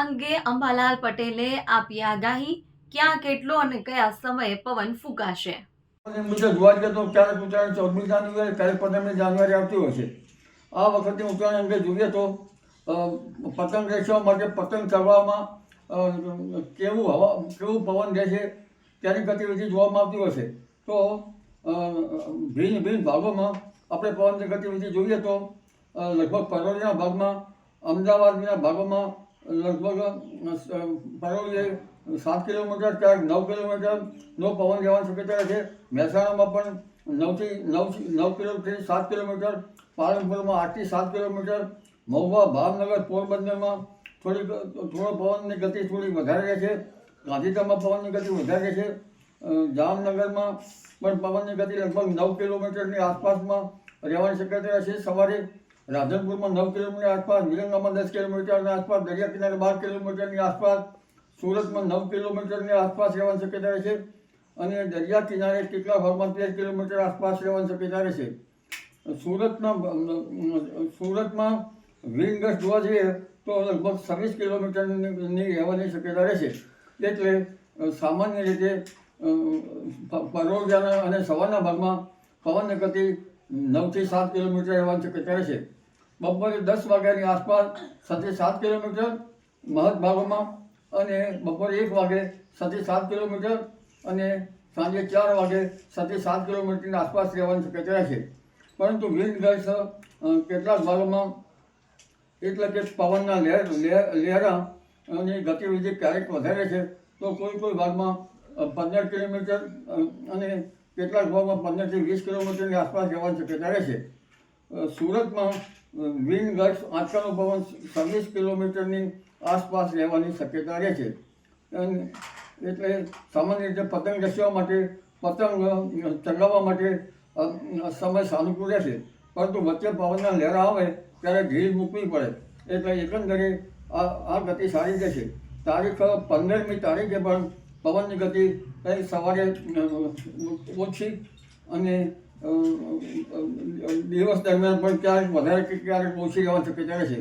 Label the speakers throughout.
Speaker 1: અંગે અંબાલાલ પટેલે આપી આગાહી, ક્યાં કેટલો અને કયા સમયે પવન ફૂંકાશે?
Speaker 2: મુજબ જોવા જઈએ તો ક્યારેક ઉત્તરાયણ ચૌદમી જાન્યુઆરી ક્યારેક પંદરમી જાન્યુઆરી આવતી હોય છે. આ વખતે ઉત્તરાયણ અંગે જોઈએ તો પતંગ રેસવા માટે પતંગ ચડવામાં કેવું હવા, કેવું પવન રહે છે, તેની ગતિવિધિ જોવામાં આવતી હોય છે. તો ભિન્ન ભિન્ન ભાગોમાં આપણે પવનની ગતિવિધિ જોઈએ તો લગભગ પરોળીના ભાગમાં, અમદાવાદના ભાગોમાં લગભગ પર સાત કિલોમીટર ક્યાંક નવ કિલોમીટરનો પવન રહેવાની શક્યતા છે. મહેસાણામાં પણ નવથી નવ નવ કિલોમીટરથી સાત કિલોમીટર, પાલનપુરમાં આઠથી સાત કિલોમીટર, મહુવા, ભાવનગર, પોરબંદરમાં થોડીક, થોડો પવનની ગતિ થોડી વધારે રહે છે. ગાંધીધામમાં પવનની ગતિ વધારે રહે છે. જામનગરમાં પણ પવનની ગતિ લગભગ નવ કિલોમીટરની આસપાસમાં રહેવાની શક્યતા છે. સવારે રાધનપુરમાં નવ કિલોમીટર આસપાસ વિરંગામાં દસ કિલોમીટરની આસપાસ દરિયા કિનારે બાર કિલોમીટરની આસપાસ સુરતમાં નવ કિલોમીટરની આસપાસ રહેવાની શક્યતા રહે છે અને દરિયા કિનારે કેટલા ભાગમાં તેર કિલોમીટર આસપાસ રહેવાની શક્યતા રહે છે. સુરતના સુરતમાં વિન્ડ જોવા જઈએ તો લગભગ છવ્વીસ કિલોમીટરની રહેવાની શક્યતા રહેશે એટલે સામાન્ય રીતે અ, અને સવારના ભાગમાં પવનની ગતિ નવથી સાત કિલોમીટર રહેવાની શક્યતા રહેશે બપોરે દસ વાગ્યાની આસપાસ સાથે સાત કિલોમીટર મહદ ભાગોમાં અને બપોરે એક વાગે સાથે સાત કિલોમીટર અને સાંજે ચાર વાગે સાથે સાત કિલોમીટરની આસપાસ રહેવાની શક્યતા રહેશે પરંતુ વિન્ડ ગર્લ્સ કેટલાક ભાગોમાં એટલે કે પવનના લહેર, લહેર- લહેરા અને ગતિવિધિ ક્યારેક વધારે છે, તો કોઈ કોઈ ભાગમાં પંદર કિલોમીટર અને કેટલાક ભાગમાં પંદરથી વીસ કિલોમીટરની આસપાસ રહેવાની શક્યતા રહેશે સુરતમાં વિન્ડ ગટ્સ આંચકાનો પવન છવ્વીસ કિલોમીટરની આસપાસ રહેવાની શક્યતા રહે છે. અને એટલે સામાન્ય રીતે પતંગ ઘસવા માટે પતંગ અ, ચગાવવા માટે સમય સાનુકૂળ રહેશે. પરંતુ વચ્ચે પવનના લહેરા આવે ત્યારે ઢીલ મૂકવી પડે. એટલે એકંદરે આ આ ગતિ સારી રહેશે તારીખ પંદરમી તારીખે પણ પવનની ગતિ સવારે ઓછી અને દિવસ દરમિયાન પણ ક્યારેક વધારે કે ક્યારેક ઓછી રહેવાની શક્યતા રહેશે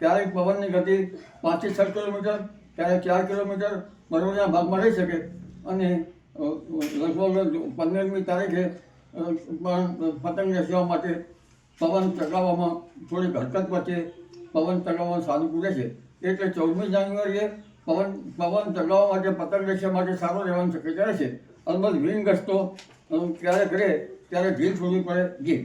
Speaker 2: ક્યારેક પવનની ગતિ પાંચથી છ કિલોમીટર, ક્યારેક ચાર કિલોમીટર બરોબરના ભાગમાં રહી શકે. અને લગભગ પંદરમી તારીખે પણ પતંગ રસવા માટે પવન ચગાવવામાં થોડીક હરકત વચ્ચે પવન ચગાવવાનું સાનુકૂળ રહેશે એટલે ચૌદમી જાન્યુઆરીએ પવન પવન ચગાવવા માટે પતંગ રસવા માટે સારો રહેવાની શક્યતા રહેશે અલબત્ત વિન ગસતો ત્યારે કરે ત્યારે ઢીલ છોડવી પડે જી